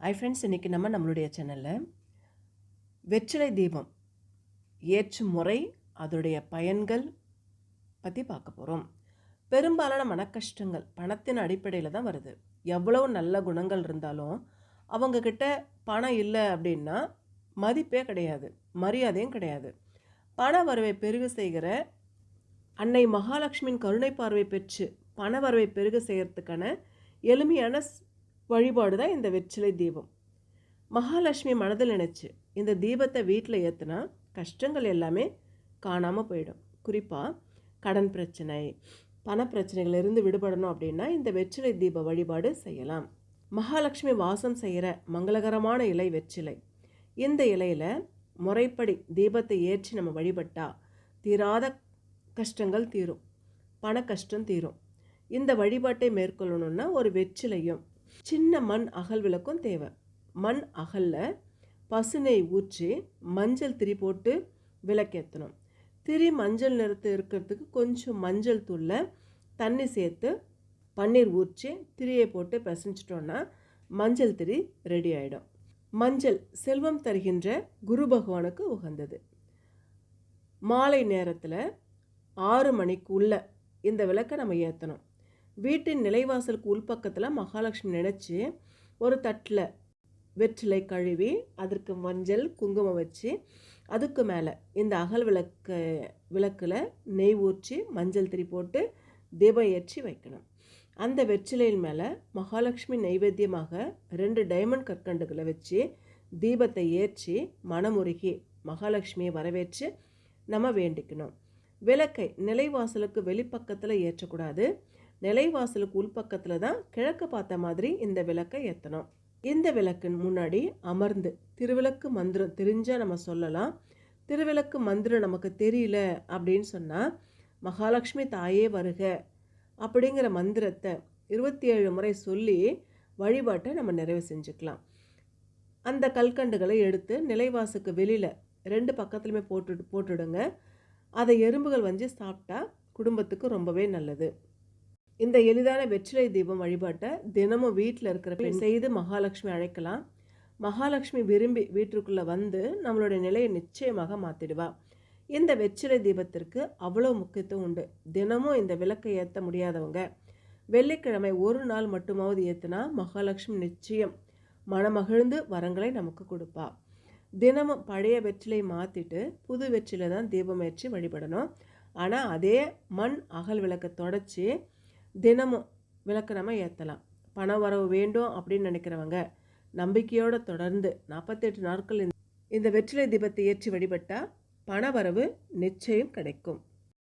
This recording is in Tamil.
ஐ ஃப்ரெண்ட்ஸ் இன்றைக்கி நம்ம நம்மளுடைய சேனலில் வெற்றிலை தீபம் ஏற்றும் முறை அதோடைய பயன்கள் பற்றி பார்க்க போகிறோம் பெரும்பாலான மனக்கஷ்டங்கள் பணத்தின் அடிப்படையில் தான் வருது. எவ்வளவு நல்ல குணங்கள் இருந்தாலும் அவங்கக்கிட்ட பணம் இல்லை அப்படின்னா மதிப்பே கிடையாது மரியாதையும் கிடையாது. பண வரவை பெருக செய்கிற அன்னை மகாலட்சுமியின் கருணை பார்வை பெற்று பண வரவை பெருக செய்கிறதுக்கான எளிமையான வழிபாடு தான் இந்த வெற்றிலை தீபம். மகாலட்சுமி மனதில் நினச்சி இந்த தீபத்தை வீட்டில் ஏற்றுனா கஷ்டங்கள் எல்லாமே காணாமல் போயிடும். குறிப்பாக கடன் பிரச்சனை பண பிரச்சனைகளிலிருந்து விடுபடணும் அப்படின்னா இந்த வெற்றிலை தீப வழிபாடு செய்யலாம். மகாலட்சுமி வாசம் செய்கிற மங்களகரமான இலை வெற்றிலை. இந்த இலையில் முறைப்படி தீபத்தை ஏற்றி நம்ம வழிபட்டால் தீராத கஷ்டங்கள் தீரும். பண கஷ்டம் தீரும். இந்த வழிபாட்டை மேற்கொள்ளணும்னா ஒரு வெற்றிலையும் சின்ன மண் அகல் விளக்கும் தேவை. மண் அகலில் பசுனை ஊற்றி மஞ்சள் திரி போட்டு விளக்கேற்றணும் திரி மஞ்சள் நிறத்து இருக்கிறதுக்கு கொஞ்சம் மஞ்சள் தூளில் தண்ணி சேர்த்து பன்னீர் ஊற்றி திரியை போட்டு பிசைஞ்சிட்டோன்னா மஞ்சள் திரி ரெடி ஆகிடும் மஞ்சள் செல்வம் தருகின்ற குரு பகவானுக்கு உகந்தது. மாலை நேரத்தில் ஆறு மணிக்கு உள்ள இந்த விளக்கை நம்ம ஏற்றணும் வீட்டின் நிலைவாசலுக்கு உள்பக்கத்தில் மகாலட்சுமி நினச்சி ஒரு தட்டில் வெற்றிலை கழுவி அதற்கு மஞ்சள் குங்குமம் வச்சு அதுக்கு மேலே இந்த அகல் விளக்கு விளக்கில் நெய் ஊற்றி மஞ்சள் திரி போட்டு தீபம் ஏற்றி வைக்கணும். அந்த வெற்றிலையின் மேலே மகாலட்சுமி நைவேத்தியமாக ரெண்டு டைமண்ட் கற்கண்டுகளை வச்சு தீபத்தை ஏற்றி மனமுருகி மகாலட்சுமியை வரவேற்று நம்ம வேண்டிக்கணும். விளக்கை நிலைவாசலுக்கு வெளிப்பக்கத்தில் ஏற்றக்கூடாது. நிலைவாசலுக்கு உள்பக்கத்தில் தான் கிழக்கு பார்த்த மாதிரி இந்த விளக்கை ஏற்றணும் இந்த விளக்கின் முன்னாடி அமர்ந்து திருவிளக்கு மந்திரம் தெரிஞ்சால் நம்ம சொல்லலாம். திருவிளக்கு மந்திரம் நமக்கு தெரியல அப்படின்னு சொன்னால் மகாலட்சுமி தாயே வருக அப்படிங்கிற மந்திரத்தை இருபத்தி ஏழு முறை சொல்லி வழிபாட்டை நம்ம நிறைவு செஞ்சுக்கலாம். அந்த கல்கண்டுகளை எடுத்து நிலைவாசுக்கு வெளியில் ரெண்டு பக்கத்துலையுமே போட்டு போட்டுடுங்க. அதை எறும்புகள் வந்து சாப்பிட்டா குடும்பத்துக்கு ரொம்பவே நல்லது. இந்த எளிதான வெற்றிலை தீபம் வழிபாட்டை தினமும் வீட்டில் இருக்கிற பெண் செய்து மகாலட்சுமி அழைக்கலாம். மகாலட்சுமி விரும்பி வீட்டிற்குள்ளே வந்து நம்மளுடைய நிலையை நிச்சயமாக மாற்றிடுவா இந்த வெற்றிலை தீபத்திற்கு அவ்வளோ முக்கியத்துவம் உண்டு. தினமும் இந்த விளக்கை ஏற்ற முடியாதவங்க. வெள்ளிக்கிழமை ஒரு நாள் மட்டுமாவது ஏற்றுனா மகாலட்சுமி நிச்சயம் மனமகிழ்ந்து வரங்களை நமக்கு கொடுப்பா. தினமும் பழைய வெற்றிலை மாற்றிட்டு புது வெற்றிலை தான் தீபம் ஏற்றி வழிபடணும். ஆனால் அதே மண் அகல் விளக்கை தொடச்சி தினமும் விளக்கு நம்ம ஏற்றலாம் பண வரவு வேண்டும் அப்படின்னு நினைக்கிறவங்க நம்பிக்கையோடு தொடர்ந்து நாற்பத்தெட்டு நாட்கள் இந்த- இந்த வெற்றிலை தீபத்தை ஏற்றி வழிபட்டால் பண வரவு நிச்சயம் கிடைக்கும்.